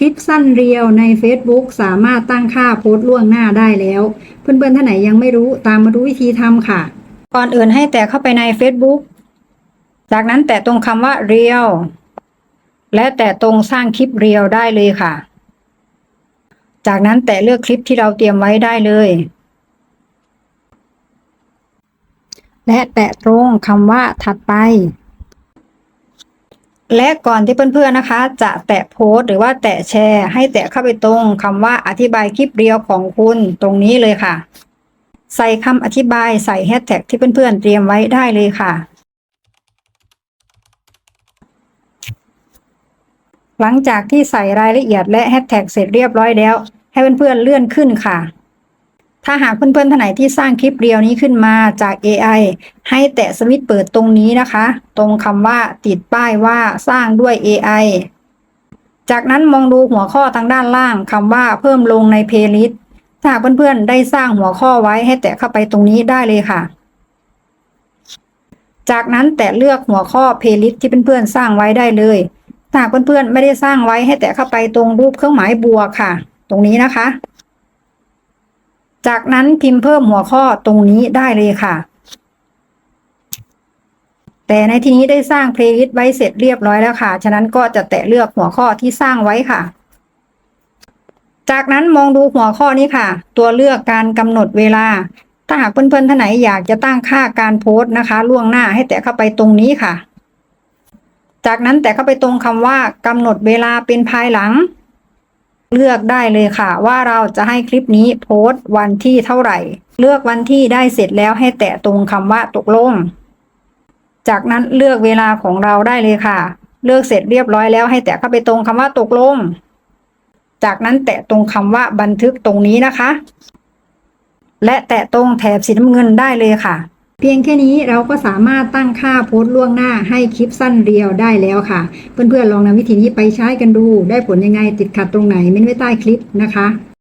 คลิปสั้นเรียวใน Facebook สามารถตั้งค่าโพสต์ล่วงหน้าได้แล้ว เพื่อนๆท่านไหนยังไม่รู้ตามมาดูวิธีทำค่ะ ก่อนอื่นให้แตะเข้าไปใน Facebook จากนั้นแตะตรงคำว่าเรียวและแตะตรงสร้างคลิปเรียวได้เลยค่ะ จากนั้นแตะเลือกคลิปที่เราเตรียมไว้ได้เลย และแตะตรงคำว่าถัดไป และก่อนที่เพื่อนๆนะคะ จะแตะโพสต์หรือว่าแตะแชร์ ให้แตะเข้าไปตรงคำว่าอธิบายคลิปเรียวของคุณตรงนี้เลยค่ะ ใส่คำอธิบายใส่แฮชแท็กที่เพื่อนๆเตรียมไว้ได้เลยค่ะ หลังจากที่ใส่รายละเอียดและแฮชแท็กเสร็จเรียบร้อยแล้ว ให้เพื่อนๆเลื่อนขึ้นค่ะ ถ้าหากเพื่อนๆท่านไหนที่สร้างคลิปเรียวนี้ขึ้นมาจาก AI ให้แตะสวิตช์เปิดตรงนี้นะคะ ตรงคำว่าติดป้ายว่าสร้างด้วย AI จากนั้นมองดูหัวข้อทางด้านล่างคำว่าเพิ่มลงในเพลย์ลิสต์ถ้าเพื่อนๆได้สร้างหัวข้อไว้ให้แตะเข้าไปตรงนี้ได้เลยค่ะ จากนั้นแตะเลือกหัวข้อเพลย์ลิสต์ที่เพื่อนๆสร้างไว้ได้เลยถ้าเพื่อนๆไม่ได้สร้างไว้ให้แตะเข้าไปตรงรูปเครื่องหมายบวกค่ะ ตรงนี้นะคะ จากนั้นพิมพ์เพิ่มหัวข้อตรงนี้ได้เลยค่ะ แต่ในที่นี้ได้สร้างเพลย์ลิสต์ไว้เสร็จเรียบร้อยแล้วค่ะ ฉะนั้นก็จะแตะเลือกหัวข้อที่สร้างไว้ค่ะ จากนั้นมองดูหัวข้อนี้ค่ะ ตัวเลือกการกำหนดเวลา ถ้าหากเพื่อนๆท่านไหนอยากจะตั้งค่าการโพสต์นะคะ ล่วงหน้าให้แตะเข้าไปตรงนี้ค่ะ จากนั้นแตะเข้าไปตรงคำว่ากำหนดเวลาเป็นภายหลัง เลือกได้เลยค่ะ ว่าเราจะให้คลิปนี้โพสต์วันที่เท่าไหร่ เลือกวันที่ได้เสร็จแล้วให้แตะตรงคำว่าตกลง จากนั้นเลือกเวลาของเราได้เลยค่ะ เลือกเสร็จเรียบร้อยแล้วให้แตะเข้าไปตรงคำว่าตกลง จากนั้นแตะตรงคำว่าบันทึกตรงนี้นะคะ และแตะตรงแถบสีน้ำเงินได้เลยค่ะ เพียงแค่นี้เราก็สามารถตั้งค่าโพสต์ล่วงหน้าให้คลิปสั้นเรียวได้แล้วค่ะ เพื่อนๆลองนำวิธีนี้ไปใช้กันดู ได้ผลยังไงติดขัดตรงไหนเม้นไว้ใต้คลิปนะคะ